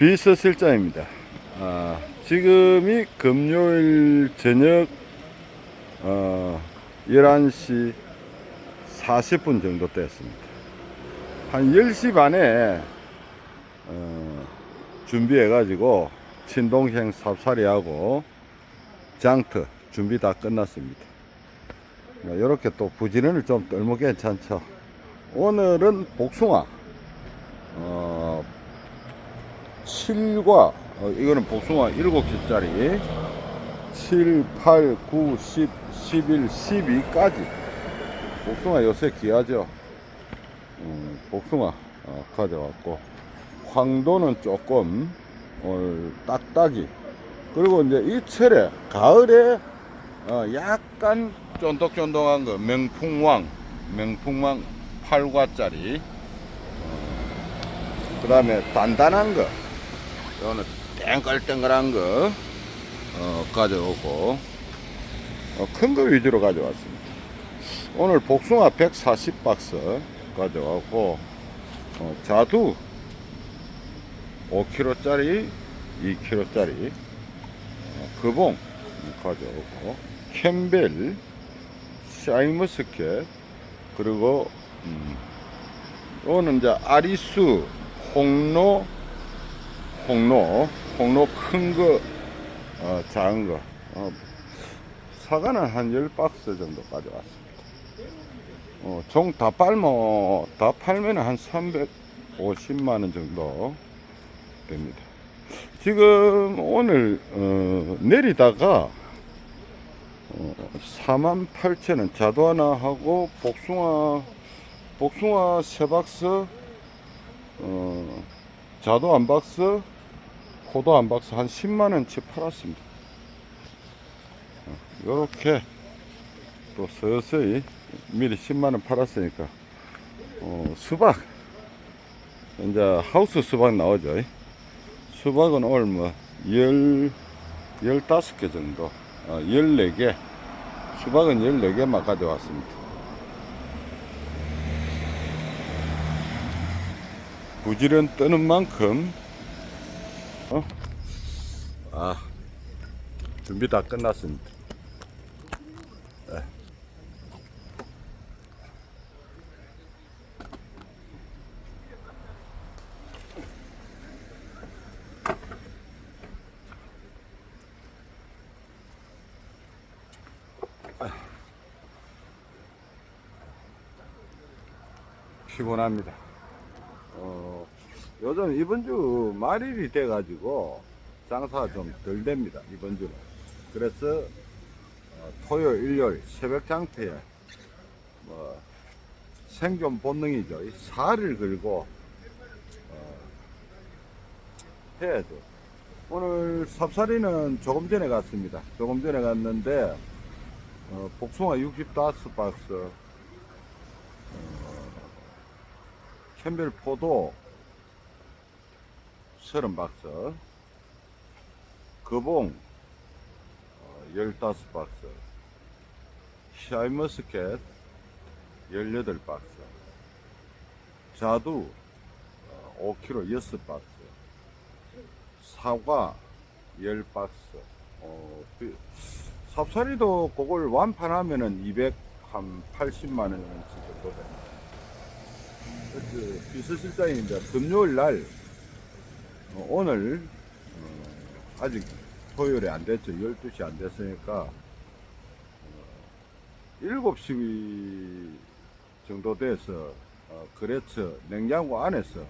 비서 실장입니다. 아, 지금이 금요일 저녁 어, 11시 40분 정도 됐습니다. 한 10시 반에 어, 준비해가지고 친동생 삽살이하고 장터 준비 다 끝났습니다. 이렇게 또 부지런을 좀 떨면 괜찮죠. 오늘은 복숭아 어, 7과 어, 이거는 복숭아 7개짜리. 7, 8, 9, 10, 11, 12까지. 복숭아 요새 귀하죠? 음, 복숭아 어, 가져왔고. 황도는 조금 오늘 딱딱이 그리고 이제 이 철에 가을에 어, 약간 쫀득쫀득한 거 명풍왕 명풍왕 8과짜리. 그 다음에 단단한 거 이거는 땡글땡글한 거 어, 가져오고 어, 큰 거 위주로 가져왔습니다. 오늘 복숭아 140박스 가져왔고 어, 자두 5kg짜리 2kg짜리 어, 금봉 가져오고 캠벨 샤인머스켓 그리고 음, 이거는 이제 아리수 홍로 홍로 홍로 큰거 어, 작은 거 어, 사과는 한 10박스 정도 가져왔습니다. 어, 총다 팔면 다 팔면 한 350만원 정도 됩니다. 지금 오늘 어, 내리다가 어, 4만 8천원 자두 하나 하고 복숭아 복숭아 세 박스 어, 자두 한 박스 포도 한 박스 한 10만 원치 팔았습니다. 이렇게 또 서서히 미리 10만 원 팔았으니까 어, 수박 이제 하우스 수박 나오죠. 수박은 오늘 뭐 열, 15개 정도. 어, 14개. 수박은 14개만 가져왔습니다 부지런 뜨는 만큼 어? 아 준비 다 끝났습니다 네. 피곤합니다. 어, 요즘 이번 주 말일이 돼가지고 장사가 좀 덜 됩니다. 이번 주는. 그래서 어, 토요일, 일요일 새벽 장터에 뭐 생존 본능이죠. 이 살을 걸고 어, 해야죠. 오늘 삽살이는 조금 전에 갔습니다. 조금 전에 갔는데 어, 복숭아 65박스 캠벨 포도 30박스. 거봉 15박스. 샤인머스켓 18박스. 자두 5kg 6박스. 사과 10박스. 어, 비- 삽살이도 그걸 완판하면은 280만원 정도 됩니다. 그 비서실장입니다. 금요일 날 어, 오늘 어, 아직 토요일에 안 됐죠. 12시 안 됐으니까 어, 7시 정도 돼서 어, 그래서 냉장고 안에서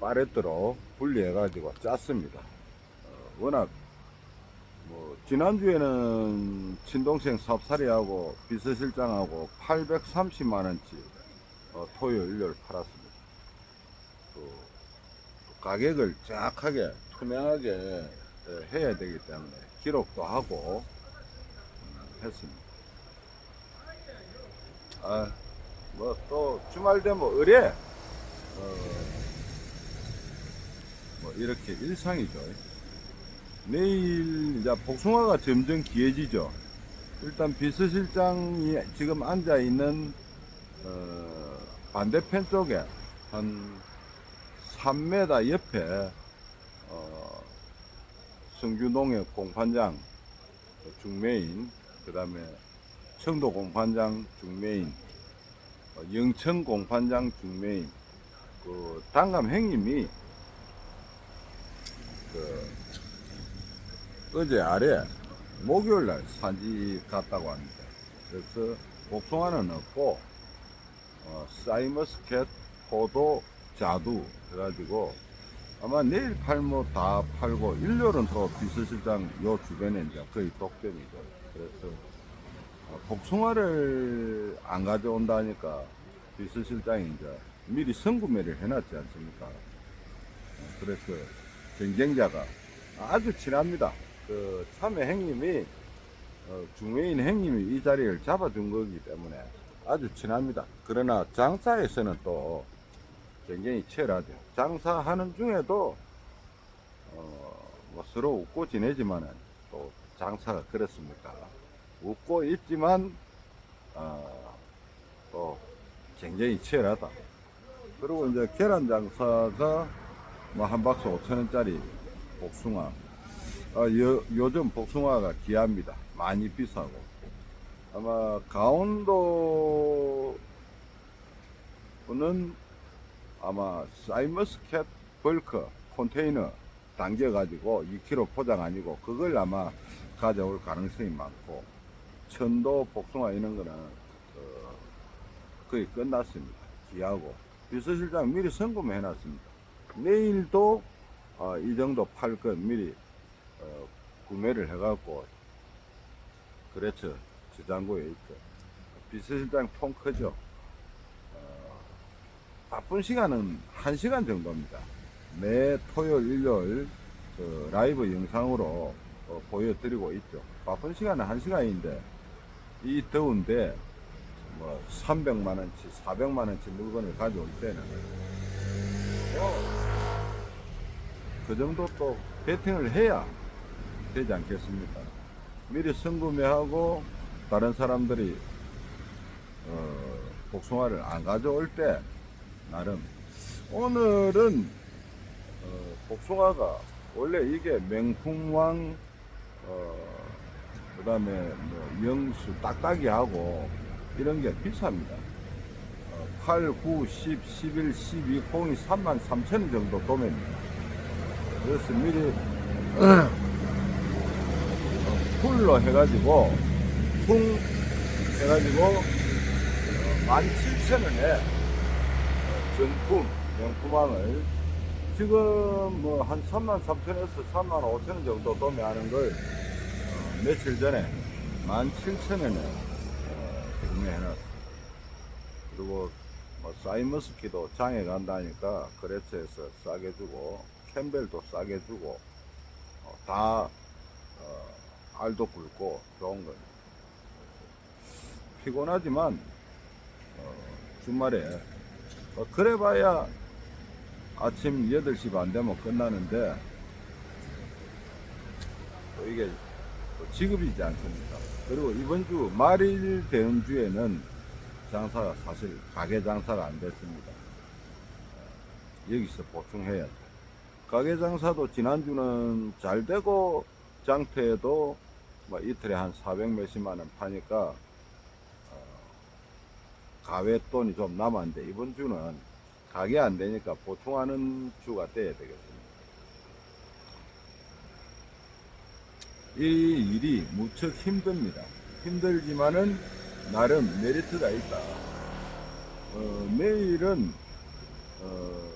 파레트로 분리해 가지고 짰습니다. 어, 워낙 뭐 지난주에는 친동생 삽살이하고 비서실장하고 830만 원치 어, 토요일, 일요일 팔았습니다. 가격을 정확하게, 투명하게 예, 해야 되기 때문에 기록도 하고 음, 했습니다. 아, 뭐 또 주말 되면 의뢰, 어, 뭐 이렇게 일상이죠. 내일 이제 복숭아가 점점 귀해지죠. 일단 비서실장이 지금 앉아 있는 어, 반대편 쪽에 한 3m 옆에 어, 성주농협 공판장 중매인, 그 다음에 청도 공판장 중매인, 어, 영천 공판장 중매인, 그 당감 형님이 그 어제 아래 목요일 날 산지 갔다고 합니다. 그래서 복숭아는 없고 어, 사이머스켓, 포도, 자두 해가지고 아마 내일 팔면 다 팔고 일요일은 또 비서실장 요 주변에 이제 거의 독점이죠. 그래서 어, 복숭아를 안 가져온다니까 비서실장이 이제 미리 선구매를 해놨지 않습니까? 어, 그래서 경쟁자가 아주 친합니다. 그 참여 행님이 어, 중매인 행님이 이 자리를 잡아준 거기 때문에 아주 친합니다. 그러나 장사에서는 또 굉장히 치열하죠. 장사하는 중에도 어, 뭐 서로 웃고 지내지만은 또 장사가 그렇습니까? 웃고 있지만 어, 또 굉장히 치열하다. 그리고 이제 계란 장사가 뭐 한 박스 5천 원짜리 복숭아. 아, 요, 요즘 복숭아가 귀합니다. 많이 비싸고. 아마 강원도는 아마 사이머스켓 벌크 컨테이너 당겨가지고 2kg 포장 아니고 그걸 아마 가져올 가능성이 많고 천도 복숭아 이런 거는 어, 거의 끝났습니다. 귀하고 비서실장 미리 선구매 해놨습니다. 내일도 어, 이 정도 팔것 미리 어, 구매를 해갖고 그렇죠 저장고에 있죠. 비서실장 통 크죠. 어, 바쁜 시간은 1시간 정도입니다. 매 토요일, 일요일 그 라이브 영상으로 어, 보여드리고 있죠. 바쁜 시간은 1시간인데 이 더운데 뭐 300만원치, 400만원치 물건을 가져올 때는 어, 그 정도 또 배팅을 해야 되지 않겠습니까? 미리 선구매하고 다른 사람들이 어, 복숭아를 안 가져올 때 나름 오늘은 어, 복숭아가 원래 이게 맹풍왕 어, 그 다음에 뭐 영수 딱딱이하고 이런 게 비쌉니다. 어, 8, 9, 10, 11, 12, 02, 3만 3천 원 정도 도매입니다. 그래서 미리 어, 풀로 해가지고 풍 해가지고 17,000원에 정품 명품왕을 지금 뭐 한 3만 3천에서 3만 5천 원 정도 도매하는 걸 어, 며칠 전에 17,000원에 어, 구매해놨어. 그리고 뭐 사이머스키도 장에 간다니까 거래처에서 싸게 주고 캠벨도 싸게 주고 어, 다 어, 알도 굵고 좋은 거예요. 피곤하지만 어, 주말에 어, 그래봐야 아침 8시 반 되면 끝나는데 또 이게 또 지급이지 않습니까? 그리고 이번 주 말일 되는 주에는 장사가 사실 가게 장사가 안 됐습니다. 어, 여기서 보충해야죠. 가게 장사도 지난주는 잘 되고 장터에도 뭐 이틀에 한 400 몇십만 원 파니까 어, 가외 돈이 좀 남았는데 이번 주는 가게 안 되니까 보충하는 주가 돼야 되겠습니다. 이 일이 무척 힘듭니다. 힘들지만은 나름 메리트가 있다. 어, 내일은 어,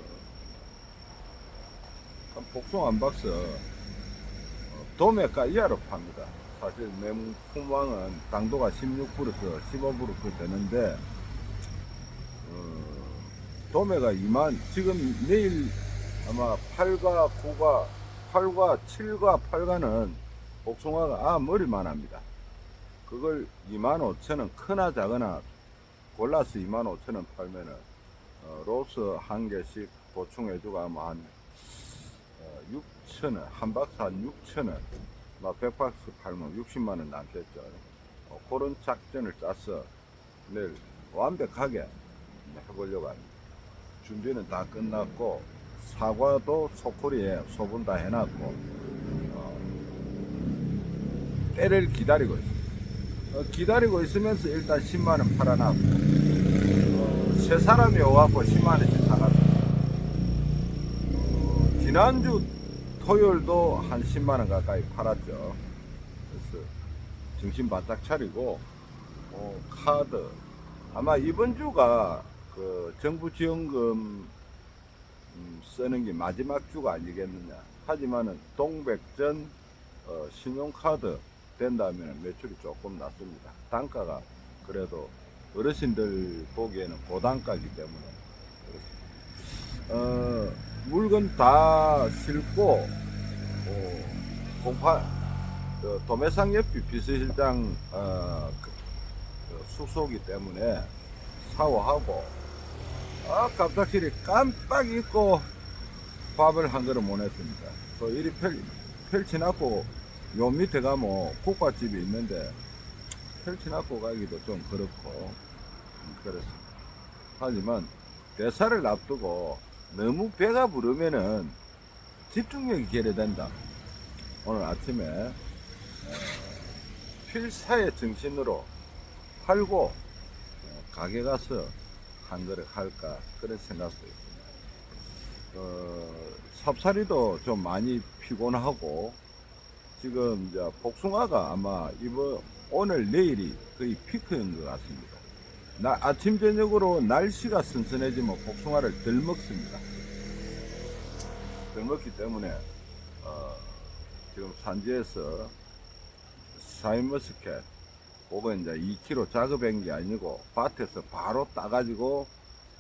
한 복숭아 한 박스 어, 도매가 이하로 팝니다. 사실 맹품왕은 당도가 16%에서 15% 되는데 어, 도매가 2만 지금 내일 아마 8과 9가 8과 7과 8가는 복숭아가 아 머리만 합니다. 그걸 2만 5천원 크나 작으나 골라서 2만 5천원 팔면은 어, 로스 한 개씩 보충해주고 아마 한 어, 6천원 한 박스 한 6천원 막 100박스 팔면 60만원 남겠죠 어, 그런 작전을 짜서 내일 완벽하게 해보려고 합니다 준비는 다 끝났고 사과도 소쿠리에 소분 다 해놨고 어, 때를 기다리고 있습니다. 어, 기다리고 있으면서 일단 10만 원 팔아놨고 어, 세 사람이 와갖고 10만 원씩 사갔습니다. 어, 지난주 토요일도 한 10만 원 가까이 팔았죠. 그래서 정신 바짝 차리고 어, 카드 아마 이번 주가 그 정부 지원금 음, 쓰는 게 마지막 주가 아니겠느냐. 하지만은 동백전 어, 신용카드 된다면 매출이 조금 낮습니다. 단가가 그래도 어르신들 보기에는 고단가이기 때문에. 어, 물건 다 싣고 어, 공파 그 도매상 옆이 비서실장 어, 그, 그 숙소기 때문에 샤워하고 아 갑작스레 깜빡 잊고 밥을 한 그릇 못 했습니다. 또 이리 펼, 펼쳐놨고 요 밑에 가면 국밥집이 있는데 펼쳐놨고 가기도 좀 그렇고 음, 그렇습니다. 하지만 대사를 앞두고 너무 배가 부르면은 집중력이 결여된다. 오늘 아침에 어, 필사의 정신으로 팔고 어, 가게 가서 한 그릇 할까 그런 생각도 있습니다. 어, 삽살이도 좀 많이 피곤하고 지금 이제 복숭아가 아마 이번 오늘 내일이 거의 피크인 것 같습니다. 나, 아침 저녁으로 날씨가 선선해지면 복숭아를 덜 먹습니다. 덜 먹기 때문에 어, 지금 산지에서 사이머스켓 그거 이제 2kg 작업한 게 아니고 밭에서 바로 따가지고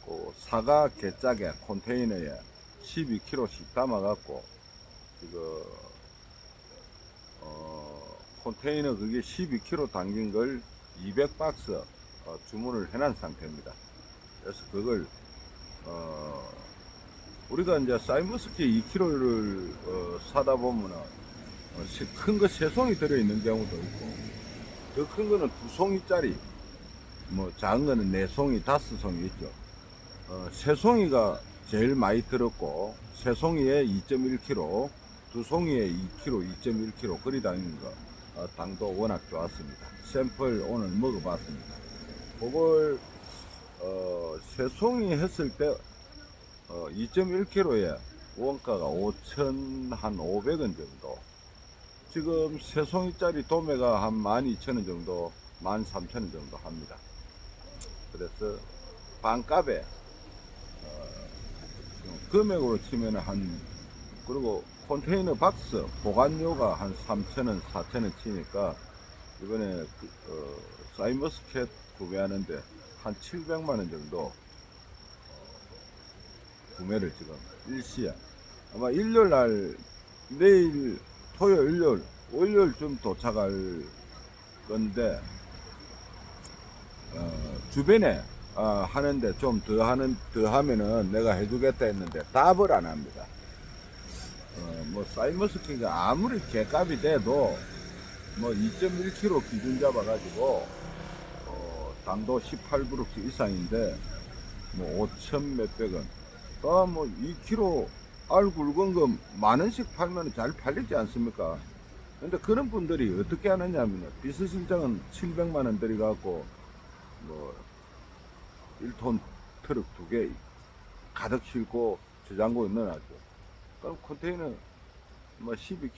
그 사과 개짝에 컨테이너에 12kg씩 담아갖고 지금 어, 컨테이너 그게 12kg 담긴 걸 200박스 어, 주문을 해놓은 상태입니다. 그래서 그걸 어, 우리가 이제 사이머스키 2kg를 어, 사다 보면은 어, 큰거 세 송이 들어있는 경우도 있고 더큰 거는 두 송이짜리 뭐 작은 거는 네 송이 다섯 송이 있죠. 어, 세 송이가 제일 많이 들었고 세 송이에 2.1kg, 두 송이에 2kg, 2.1kg 끓이 다니는 거 어, 당도 워낙 좋았습니다. 샘플 오늘 먹어봤습니다. 그걸 어, 세 송이 했을 때 어, 2.1kg에 원가가 5천 한 500원 정도. 지금 세 송이짜리 도매가 한 12,000원 정도, 13,000원 정도 합니다. 그래서 반값에 어, 금액으로 치면 한 그리고 컨테이너 박스 보관료가 한 3,000원, 4,000원 치니까 이번에 그, 어, 사이머스켓 구매하는데 한 700만 원 정도 어, 구매를 지금 일시에 아마 일요일 날 내일 토요일 월요일쯤 도착할 건데 어, 주변에 아, 하는데 좀 더 하는 더 하면은 내가 해주겠다 했는데 답을 안 합니다. 어, 뭐 사이머스키가 아무리 개값이 돼도 뭐 2.1kg 기준 잡아가지고 어, 당도 18브룩스 이상인데 뭐 5천 몇백 원. 또뭐 2kg 알 굵은 거 만 원씩 팔면 잘 팔리지 않습니까? 근데 그런 분들이 어떻게 하느냐면 비서실장은 700만 원 들여갖고 뭐 1톤 트럭 두 개 가득 싣고 저장고에 넣어놨죠. 그럼 컨테이너 뭐 12kg,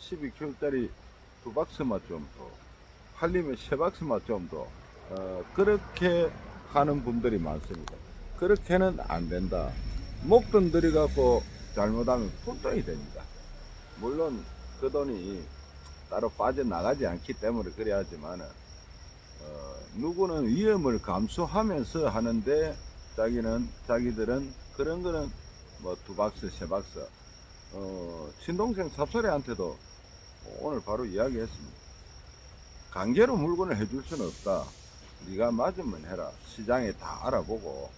12kg짜리 두 박스만 좀 더, 팔리면 세 박스만 좀 더, 어, 그렇게 하는 분들이 많습니다. 그렇게는 안 된다. 목돈 들여갖고 잘못하면 푼돈이 됩니다. 물론 그 돈이 따로 빠져나가지 않기 때문에 그래야 하지만, 어, 누구는 위험을 감수하면서 하는데 자기는, 자기들은 그런 거는 뭐 두 박스, 세 박스, 어, 친동생 삽소리한테도 오늘 바로 이야기했습니다. 강제로 물건을 해줄 수는 없다. 네가 맞으면 해라. 시장에 다 알아보고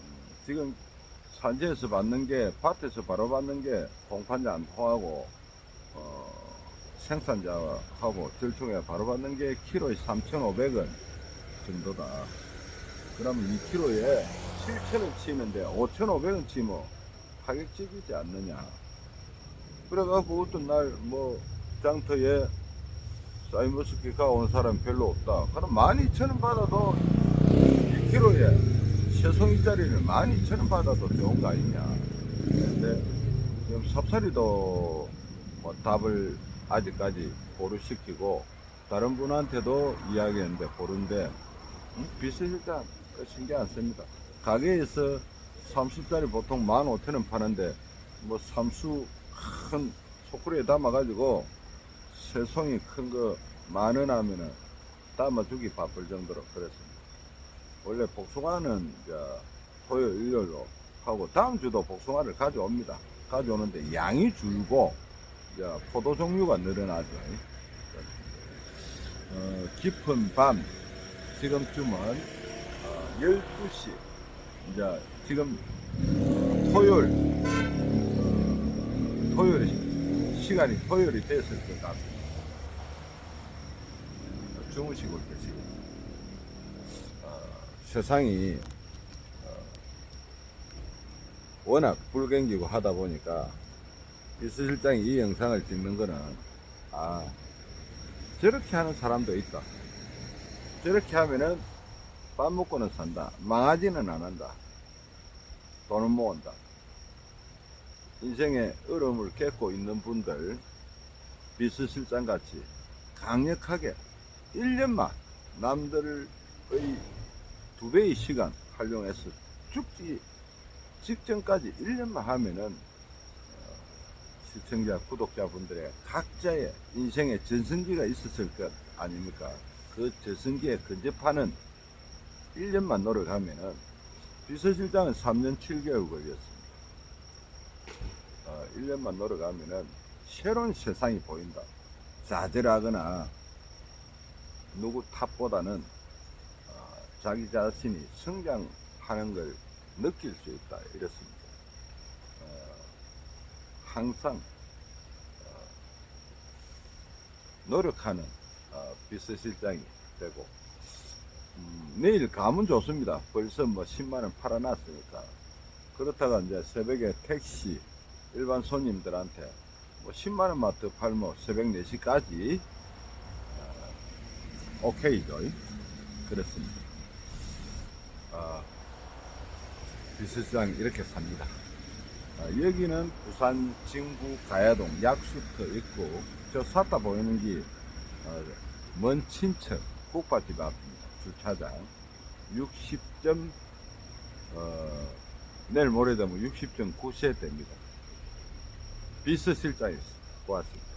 음, 지금 산지에서 받는 게 밭에서 바로 받는 게 공판자 안 통하고 어, 생산자하고 절충에 바로 받는 게 키로에 3,500원 정도다. 그러면 2kg에 7,000원 치는데 5,500원 치면 가격적이지 않느냐. 그래갖고 어떤 날 뭐 장터에 사이버스키가 온 사람 별로 없다. 그럼 12,000원 받아도 1kg에 새송이짜리를 12,000원 받아도 좋은 거 아니냐. 근데 지금 삽살이도 뭐 답을 아직까지 보류시키고 다른 분한테도 이야기했는데 보른데 음? 비슷일단 신경 안 씁니다. 가게에서 삼수짜리 보통 15,000원 파는데 뭐 삼수 큰 소쿠리에 담아가지고 새송이 큰 거 만 원 하면은 담아주기 바쁠 정도로 그랬습니다. 원래 복숭아는 이제 토요일, 일요일로 하고 다음 주도 복숭아를 가져옵니다. 가져오는데 양이 줄고 이제 포도 종류가 늘어나죠. 어, 깊은 밤 지금쯤은 어, 12시 이제 지금 토요일 어, 토요일 시간이 토요일이 됐을 것 같습니다. 주무시고 계시고 어, 세상이 어, 워낙 불경기고 하다 보니까 이수 실장이 이 영상을 찍는 거는 아 저렇게 하는 사람도 있다. 저렇게 하면은 밥 먹고는 산다. 망하지는 안 한다. 돈은 모은다. 인생의 어려움을 겪고 있는 분들 비스실장 같이 강력하게 1년만 남들의 두 배의 시간 활용해서 죽기 직전까지 1년만 하면은 어, 시청자 구독자분들의 각자의 인생의 전성기가 있었을 것 아닙니까? 그 전성기에 근접하는 1년만 노력하면은 비서실장은 3년 7개월 걸렸습니다. 어, 1년만 노력하면은 새로운 세상이 보인다. 좌절하거나 누구 탓보다는 어, 자기 자신이 성장하는 걸 느낄 수 있다. 이렇습니다. 어, 항상 어, 노력하는 어, 비서실장이 되고 음, 내일 가면 좋습니다. 벌써 뭐 10만 원 팔아놨으니까. 그렇다가 이제 새벽에 택시, 일반 손님들한테 뭐 10만 원만 더 팔면 새벽 4시까지 어, 오케이죠. 그렇습니다. 아, 비서실장 이렇게 삽니다. 아, 여기는 부산 진구 가야동 약수터 있고 저 샀다 보이는 게 어, 먼 친척 국밥집 앞입니다. 주차장 60점 어, 내일 모레 되면 60.9세 됩니다. 비서실장이었습니다. 고맙습니다.